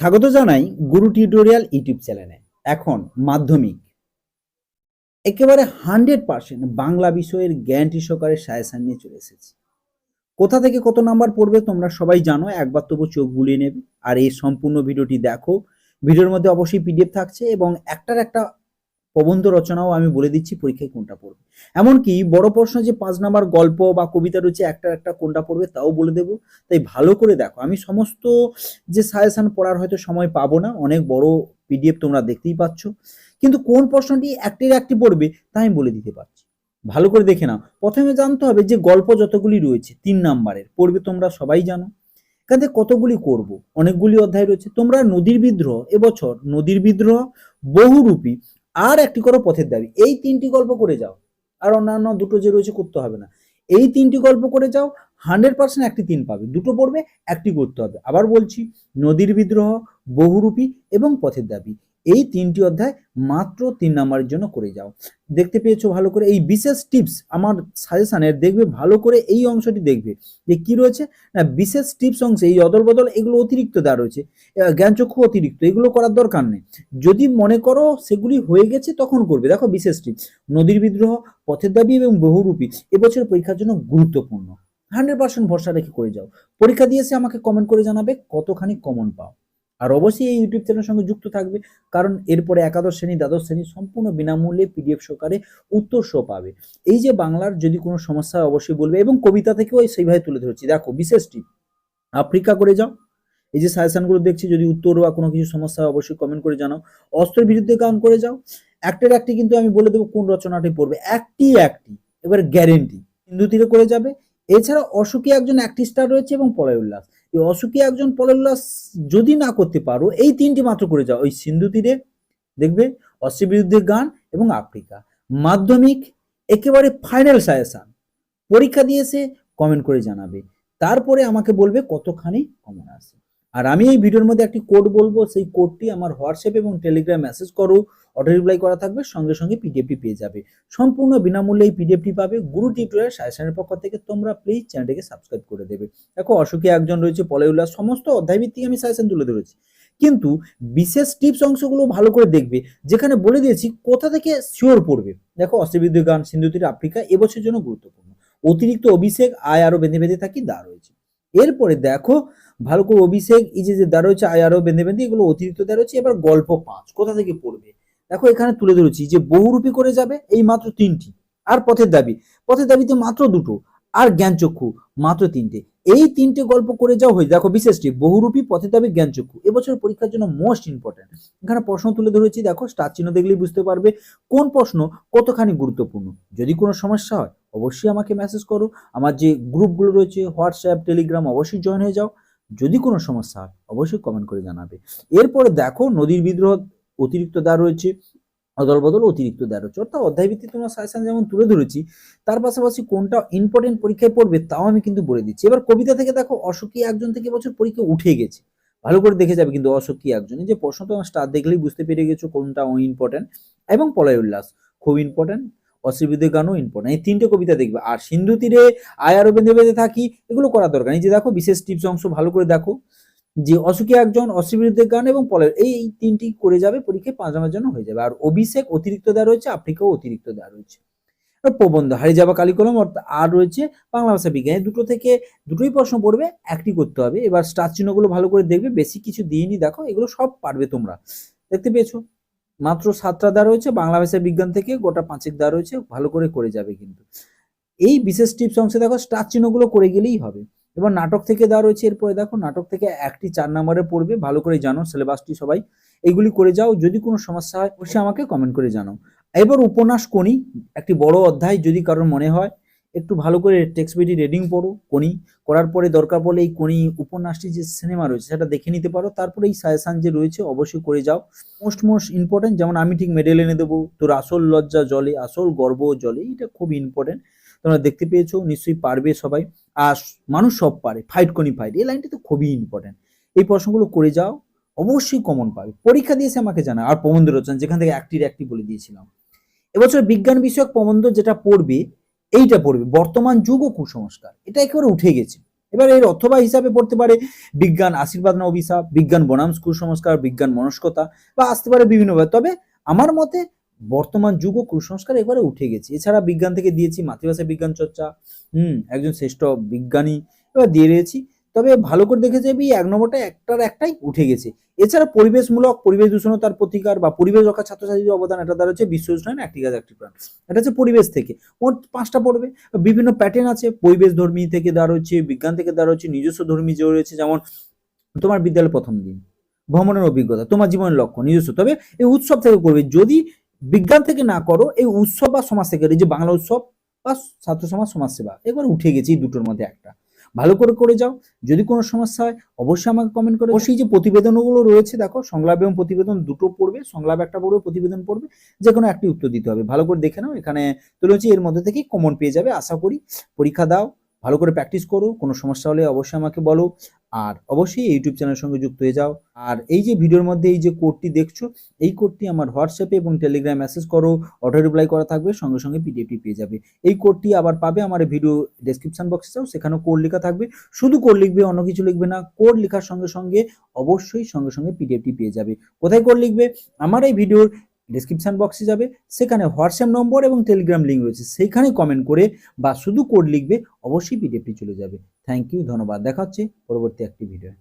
স্বাগত জানাই গুরু tutorial YouTube চ্যানেলে। এখন মাধ্যমিক। একেবারে হান্ড্রেড পার্সেন্ট বাংলা বিষয়ের গ্যারান্টি সহকারে সাজেশন নিয়ে চলে এসেছি। কোথা থেকে কত নাম্বার পড়বে তোমরা সবাই জানো, একবার তবু চোখ বুলিয়ে নেবে। আর এই সম্পূর্ণ ভিডিওটি দেখো। ভিডিওর মধ্যে অবশ্যই পিডিএফ থাকছে এবং একটার একটা প্রবন্ধ রচনাও আমি বলে দিচ্ছি, পরীক্ষায় কোনটা পড়বে। এমনকি বড় প্রশ্ন যে পাঁচ নাম্বার গল্প বা কবিতা রয়েছে, একটা একটা কোনটা পড়বে তাও বলে দেবো। তাই ভালো করে দেখো, আমি সমস্ত যে সাজেশন পড়ার হয়তো সময় পাবো না, অনেক বড় পিডিএফ তোমরা দেখতেই পাচ্ছ। কিন্তু কোন প্রশ্নটি একটির একটি পড়বে, তা আমি বলে দিতে পারছি। ভালো করে দেখে নাও। প্রথমে জানতে হবে যে গল্প যতগুলি রয়েছে, তিন নাম্বারের, পড়বে তোমরা সবাই জানো। থেকে কতগুলি করব? অনেকগুলি অধ্যায় রয়েছে। তোমরা নদীর বিদ্রোহ, এবছর নদীর বিদ্রোহ বহুরূপী। আর একটি করো পথের দাবি। এই তিনটি গল্প করে যাও। আর অন্যান্য দুটো যে রয়েছে করতে হবে না। এই তিনটি গল্প করে যাও হান্ড্রেড পার্সেন্ট একটি তিন পাবে। দুটো পড়বে, একটি করতে হবে। আবার বলছি, নদীর বিদ্রোহ, বহুরূপী এবং পথের দাবি। এই তিনটি অধ্যায় মাত্র তিন নাম্বারের জন্য করে যাও। দেখতে পেয়েছ ভালো করে? এই বিশেষ টিপস আমার সাজেশনের দেখবে, ভালো করে এই অংশটি দেখবে। যে কি রয়েছে? না, বিশেষ টিপস অংশে এই অদল বদল এগুলো অতিরিক্ত দেওয়া রয়েছে। জ্ঞানচক্ষু অতিরিক্ত, এগুলো করার দরকার নেই। যদি মনে করো সেগুলি হয়ে গেছে, তখন করবে। দেখো বিশেষ টিপস, নদীর বিদ্রোহ, পথের দাবি এবং বহুরূপী এবছর পরীক্ষার জন্য গুরুত্বপূর্ণ। হান্ড্রেড পার্সেন্ট ভরসা রেখে করে যাও। পরীক্ষা দিয়ে এসে আমাকে কমেন্ট করে জানাবে কতখানি কমন পাও। আর অবশ্যই এই ইউটিউব চ্যানেলের সঙ্গে যুক্ত থাকবে, কারণ এরপরে একাদশ শ্রেণি, দ্বাদশ শ্রেণি সম্পূর্ণ বিনামূল্যে পিডিএফ সহকারে উত্তর সহ পাবে। এই যে বাংলার যদি কোনো সমস্যা অবশ্যই বলবে এবং কবিতা থেকেও সেইভাবে তুলে ধরছি। দেখো বিশেষটি আফ্রিকা করে যাও। এই যে সাজেশনগুলো দেখছি, যদি উত্তর বা কোনো কিছু সমস্যা অবশ্যই কমেন্ট করে জানাও। অস্ত্রের বিরুদ্ধে গান করে যাও। একটার একটি কিন্তু আমি বলে দেবো কোন রচনাটি পড়বে। একটি একটি, এবার গ্যারেন্টি হিন্দু তীরে করে যাবে। এছাড়া অসুখী একজন একটি স্টার রয়েছে এবং পলয় উল্লাস অসুখী একজন পলল্লাস যদি না করতে পারো, এই তিনটি মাত্র করে যাও। ওই সিন্ধু তীরে দেখবে অস্ত্র বিরুদ্ধে গান এবং আফ্রিকা। মাধ্যমিক, একেবারে ফাইনাল সায়াসান পরীক্ষা দিয়েছে কমেন্ট করে জানাবে। তারপরে আমাকে বলবে কতখানি কমন আসে আর আমি এই ভিডিওর মধ্যে একটি কোড বলব, সেই কোডটি আমার হোয়াটসঅ্যাপ এবং টেলিগ্রাম মেসেজ করো অটো রিপ্লাই করা থাকবে, সঙ্গে সঙ্গে পিডিএফটি পেয়ে যাবে। সম্পূর্ণ বিনামূল্যে এই পিডিএফটি পাবে। গুরু টিউটোরিয়াল সাজেশনের পক্ষ থেকে তোমরা প্লিজ চ্যানেলটিকে সাবস্ক্রাইব করে দেবে। দেখো, অসুখী একজন রয়েছে পলয় সমস্ত অধ্যায় ভিত্তিক আমি সাজেশন তুলে ধরেছি। কিন্তু বিশেষ টিপস অংশগুলো ভালো করে দেখবে, যেখানে বলে দিয়েছি কোথা থেকে শিওর পড়বে। দেখো, অস্ত্রবিদ্ধ গান, সিন্ধু তীরে, আফ্রিকা এবছরের জন্য গুরুত্বপূর্ণ। অতিরিক্ত অভিষেক, আয় আরও বেঁধে বেঁধে থাকি, দা রয়েছে। এরপরে দেখো ভালো করে অভিষেক, এই যে যে দা রয়েছে, আয় আরও বেঁধে বেঁধে, এগুলো অতিরিক্ত দা রয়েছে, এবার গল্প পাঁচ, কোথা থেকে পড়বে? দেখো, এখানে তুলে ধরেছি যে বহুরূপী করে যাবে, এই মাত্র তিনটি, আর পথের দাবি, পথের দাবিতে মাত্র দুটো, আর জ্ঞানচক্ষু, মাত্র তিনটে, এই তিনটে গল্প করে যাও হয়ে দেখো, বিশেষটি, বহুরূপী, পথের দাবি, জ্ঞানচক্ষু এবছর পরীক্ষার জন্য মোস্ট ইম্পর্টেন্ট এখানে প্রশ্ন তুলে ধরেছি, দেখো স্টার চিহ্ন দেখলেই বুঝতে পারবে, কোন প্রশ্ন কতখানি গুরুত্বপূর্ণ, যদি কোনো সমস্যা হয়, অবশ্যই আমাকে মেসেজ করো, আমার যে গ্রুপগুলো রয়েছে হোয়াটসঅ্যাপ টেলিগ্রাম অবশ্যই জয়েন হয়ে যাও যদি কোনো সমস্যা হয়, অবশ্যই কমেন্ট করে জানাবে। এরপরে দেখো নদীর বিদ্রোহ অতিরিক্ত দ্বার রয়েছে অদল বদল অতিরিক্ত দ্বার রয়েছে। অর্থাৎ অধ্যায় ভিত্তিক তোমরা সাজেশন যেমন তুলে ধরেছি, তার পাশাপাশি কোনটা ইম্পর্টেন্ট পরীক্ষায় পড়বে তাও আমি কিন্তু বলে দিচ্ছি। এবার কবিতা থেকে দেখো অসুখী একজন থেকে বছর পরীক্ষা উঠে গেছে। ভালো করে দেখে যাবে কিন্তু অসুখী একজন। যে প্রশ্নটা স্টার দেখলেই বুঝতে পেরে গেছো কোনটা ইম্পর্টেন্ট এবং পলয় উল্লাস খুব ইম্পর্টেন্ট অসুবিধে গানও ইম্পর্টেন্ট এই তিনটে কবিতা দেখবে। আর সিন্ধু তীরে আয় আরও বেঁধে বেঁধে থাকি, এগুলো করা দরকার। এই যে দেখো, বিশেষ টিপস অংশ ভালো করে দেখো, যে অসুখী একজন অসুবিধে গান এবং পলের, এই তিনটি করে যাবে, পরীক্ষায় পাঁচ নামের জন্য হয়ে যাবে। আর অভিষেক অতিরিক্ত দেওয়া রয়েছে, আফ্রিকাও অতিরিক্ত দেওয়া রয়েছে। প্রবন্ধ, হারিয়ে যাওয়া কালিকলম, অর্থাৎ আর রয়েছে বাংলা ভাষা বিজ্ঞান। দুটো থেকে দুটোই প্রশ্ন পড়বে, একটি করতে হবে। এবার স্টার চিহ্নগুলো ভালো করে দেখবে, বেশি কিছু দিইনি, দেখো, এগুলো সব পারবে তোমরা। দেখতে পেয়েছ? মাত্র সাতটা দেওয়া রয়েছে বাংলা ভাষা বিজ্ঞান থেকে গোটা পাঁচেক দেওয়া রয়েছে ভালো করে করে যাবে কিন্তু। এই বিশেষ টিপস অংশে দেখো, স্টার চিহ্নগুলো করে গেলেই হবে। এবার নাটক থেকে দেওয়া রয়েছে এরপরে দেখো, নাটক থেকে একটি চার নম্বরে পড়বে, ভালো করে জানো সিলেবাসটি সবাই। এইগুলি করে যাও, যদি কোনো সমস্যা হয়, অবশ্যই আমাকে কমেন্ট করে জানাও। এবার উপন্যাস কোনি একটি বড় অধ্যায়, যদি কারোর মনে হয় একটু ভালো করে টেক্সট বইটি রিডিং পড়ো, কোনি। করার পরে দরকার পড়লে এই কোনি উপন্যাসটি যে সিনেমা রয়েছে সেটা দেখে নিতে পারো। তারপরে এই সাজেশন যে রয়েছে অবশ্যই করে যাও। মোস্ট মোস্ট ইম্পর্টেন্ট যেমন আমি ঠিক মেডেল এনে দেবো, তোর আসল লজ্জা জলে, আসল গর্ব জলে এটা খুব ইম্পর্টেন্ট তোমরা দেখতে পেয়েছ, নিশ্চয়ই পারবে সবাই। আর মানুষ সব পারে ফাইট কোনি ফাইট এই লাইনটা তো খুবই ইম্পর্টেন্ট এই প্রশ্নগুলো করে যাও, অবশ্যই কমন পাবে। পরীক্ষা দিয়েছে আমাকে জানা, আর প্রবন্ধ রচনা, যেখান থেকে একটির একটি বলে দিয়েছিলাম। এবছর বিজ্ঞান বিষয়ক প্রবন্ধ যেটা পড়বে এইটা পড়বে। বর্তমান যুগ ও কুসংস্কার। এটা একেবারে উঠে গেছে। এবার এর অথবা হিসাবে পড়তে পারে বিজ্ঞান আশীর্বাদ না অভিশাপ, বিজ্ঞান বনাম কুসংস্কার, বিজ্ঞান মনস্কতা বা আসতে পারে বিভিন্নভাবে তবে আমার মতে বর্তমান যুগ ও কুসংস্কার এবারে উঠে গেছে। এছাড়া বিজ্ঞান থেকে দিয়েছি মাতৃভাষা বিজ্ঞান চর্চা। হুম, একজন শ্রেষ্ঠ বিজ্ঞানী এবার দিয়ে দিয়েছি। তবে ভালো করে দেখে যাবি, এক নম্বরটা একটার একটাই উঠে গেছে। এছাড়া পরিবেশমূলক, পরিবেশ দূষণতার প্রতিকার বা পরিবেশ রক্ষা ছাত্রছাত্রীদের অবদান, এটা দ্বারা হচ্ছে বিশ্ব উষ্ণায়ন একটি গাছ, একটি প্রাণ। এটা হচ্ছে পরিবেশ থেকে। মোট পাঁচটা পড়বে। বিভিন্ন প্যাটার্ন আছে। পরিবেশ ধর্মী থেকে দেওয়া রয়েছে, বিজ্ঞান থেকে দেওয়া রয়েছে, নিজস্ব ধর্মী যে রয়েছে, যেমন তোমার বিদ্যালয়ের প্রথম দিন। ভ্রমণের অভিজ্ঞতা, তোমার জীবনের লক্ষ্য নিজস্ব। তবে এই উৎসব থেকে করবে, যদি বিজ্ঞান থেকে না করো, এই উৎসব বা সমাজ থেকে যে বাংলা উৎসব বা ছাত্র সমাজ সমাজসেবা, এবার উঠে গেছে এই দুটোর মধ্যে একটা। ভালো করে করে যাও। যদি কোনো সমস্যা হয়, অবশ্যই আমাকে কমেন্ট করে অবশ্যই যে প্রতিবেদনগুলো রয়েছে, দেখো, সংলাপ এবং প্রতিবেদন দুটো পড়বে, সংলাপ একটা পড়বে, প্রতিবেদন পড়বে যে কোনো একটি উত্তর দিতে হবে। ভালো করে দেখে নাও, এখানে তুলে হচ্ছে এর মধ্যে থেকেই কমন পেয়ে যাবে, আশা করি। পরীক্ষা দাও। ভালো করে প্র্যাকটিস করো, কোনো সমস্যা হলে অবশ্যই আমাকে বলো। আর অবশ্যই ইউটিউব চ্যানেলের সঙ্গে যুক্ত হয়ে যাও। আর এই যে ভিডিওর মধ্যে এই যে কোডটি দেখছ, এই কোডটি আমার হোয়াটসঅ্যাপে এবং টেলিগ্রাম মেসেজ করো অটো রিপ্লাই করা থাকবে, সঙ্গে সঙ্গে পিডিএফটি পেয়ে যাবে। এই কোডটি আবার পাবে আমার ভিডিও ডেসক্রিপশন বক্সে যাও সেখানেও কোড লেখা থাকবে। শুধু কোড লিখবে, অন্য কিছু লিখবে না কোড লেখার সঙ্গে সঙ্গে অবশ্যই সঙ্গে সঙ্গে পিডিএফটি পেয়ে যাবে। কোথায় কোড লিখবে? আমার এই ভিডিওর ডেসক্রিপশন বক্সে যাবে, সেখানে হোয়াটসঅ্যাপ নম্বর এবং টেলিগ্রাম লিঙ্ক রয়েছে, সেইখানে কমেন্ট করে বা শুধু কোড লিখবে, অবশ্যই পিডিএফটি চলে যাবে। থ্যাংক ইউ ধন্যবাদ, দেখা হচ্ছে পরবর্তী একটি ভিডিও